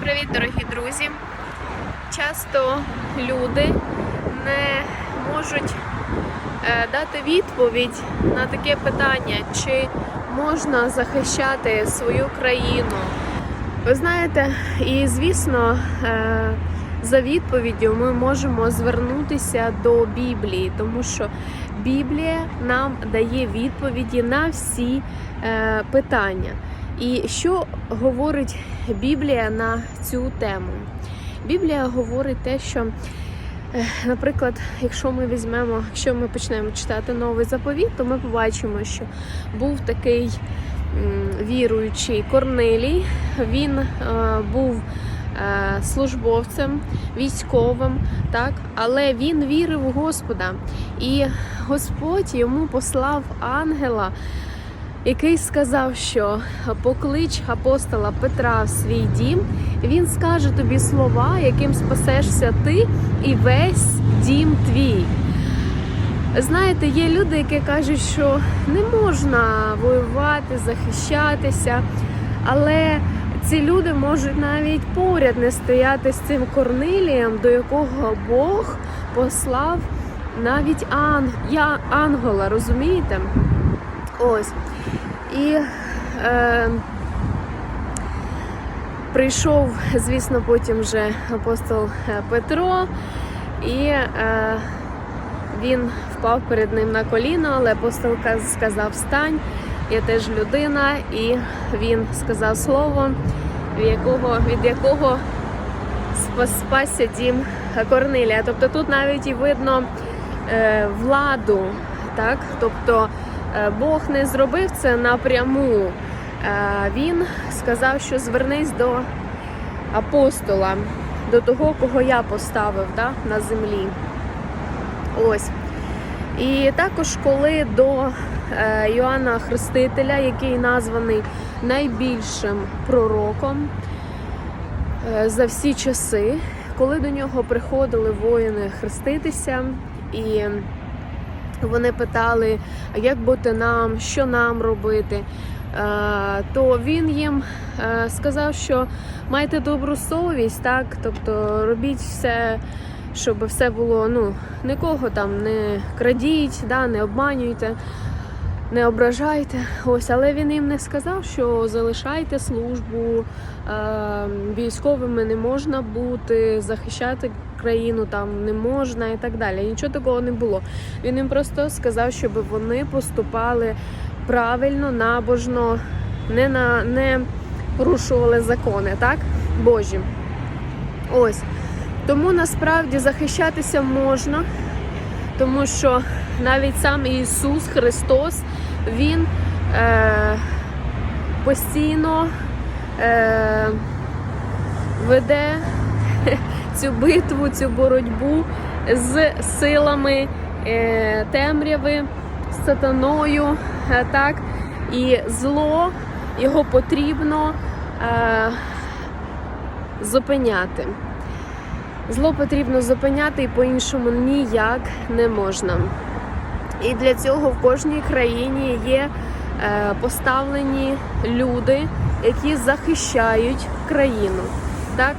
Привіт, дорогі друзі! Часто люди не можуть е, дати відповідь на таке питання, чи можна захищати свою країну. Ви знаєте, і звісно, е, за відповіддю ми можемо звернутися до Біблії, тому що Біблія нам дає відповіді на всі е, питання. І що говорить Біблія на цю тему? Біблія говорить те, що, е, наприклад, якщо ми візьмемо, якщо ми почнемо читати новий заповіт, то ми побачимо, що був такий віруючий Корнилій, він е, був е, службовцем, військовим, так, але він вірив у Господа, і Господь йому послав ангела який сказав, що поклич апостола Петра в свій дім, він скаже тобі слова, яким спасешся ти і весь дім твій. Знаєте, є люди, які кажуть, що не можна воювати, захищатися, але ці люди можуть навіть поряд не стояти з цим Корнилієм, до якого Бог послав навіть ан... я ангела, розумієте? Ось. І е, прийшов, звісно, потім вже апостол е, Петро, і е, він впав перед ним на коліно, але апостол сказав: Встань, я теж людина, і він сказав слово, від якого, від якого спасся дім Корнилія. Тобто тут навіть і видно е, владу, так? Тобто Бог не зробив це напряму. Е, Він сказав, що звернись до апостола, до того, кого я поставив да, на землі. Ось. І також, коли до е, Йоанна Хрестителя, який названий найбільшим пророком е, за всі часи, коли до нього приходили воїни хреститися, і вони питали, як бути нам, що нам робити, е, то він їм е, сказав, що майте добру совість, так, тобто робіть все, щоб все було, ну, нікого там не крадіть, да, не обманюйте. Не ображайте, ось, але він їм не сказав, що залишайте службу, е, військовими не можна бути, захищати країну там не можна і так далі. Нічого такого не було. Він їм просто сказав, щоб вони поступали правильно, набожно, не на не порушували закони, так? Божі. Ось. Тому насправді захищатися можна, тому що навіть сам Ісус Христос, Він е, постійно е, веде цю битву, цю боротьбу з силами е, темряви, сатаною. Е, так? І зло його потрібно е, зупиняти. Зло потрібно зупиняти і по-іншому ніяк не можна. І для цього в кожній країні є е, поставлені люди, які захищають країну. Так?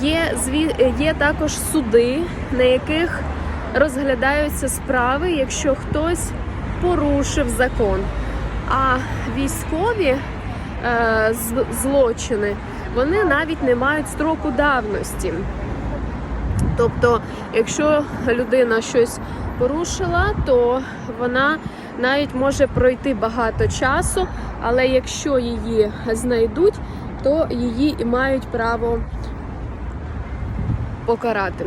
Є, зві- є також суди, на яких розглядаються справи, якщо хтось порушив закон. А військові е, злочини вони навіть не мають строку давності. Тобто, якщо людина щось порушила, то вона навіть може пройти багато часу, але якщо її знайдуть, то її і мають право покарати.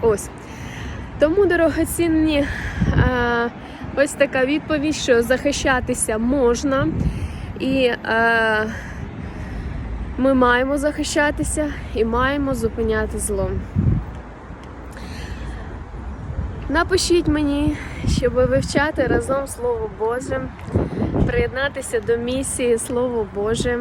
Ось. Тому, дорогоцінні, е, ось така відповідь, що захищатися можна. І е, ми маємо захищатися і маємо зупиняти зло. Напишіть мені, щоб вивчати разом Слово Боже, приєднатися до місії Слово Боже.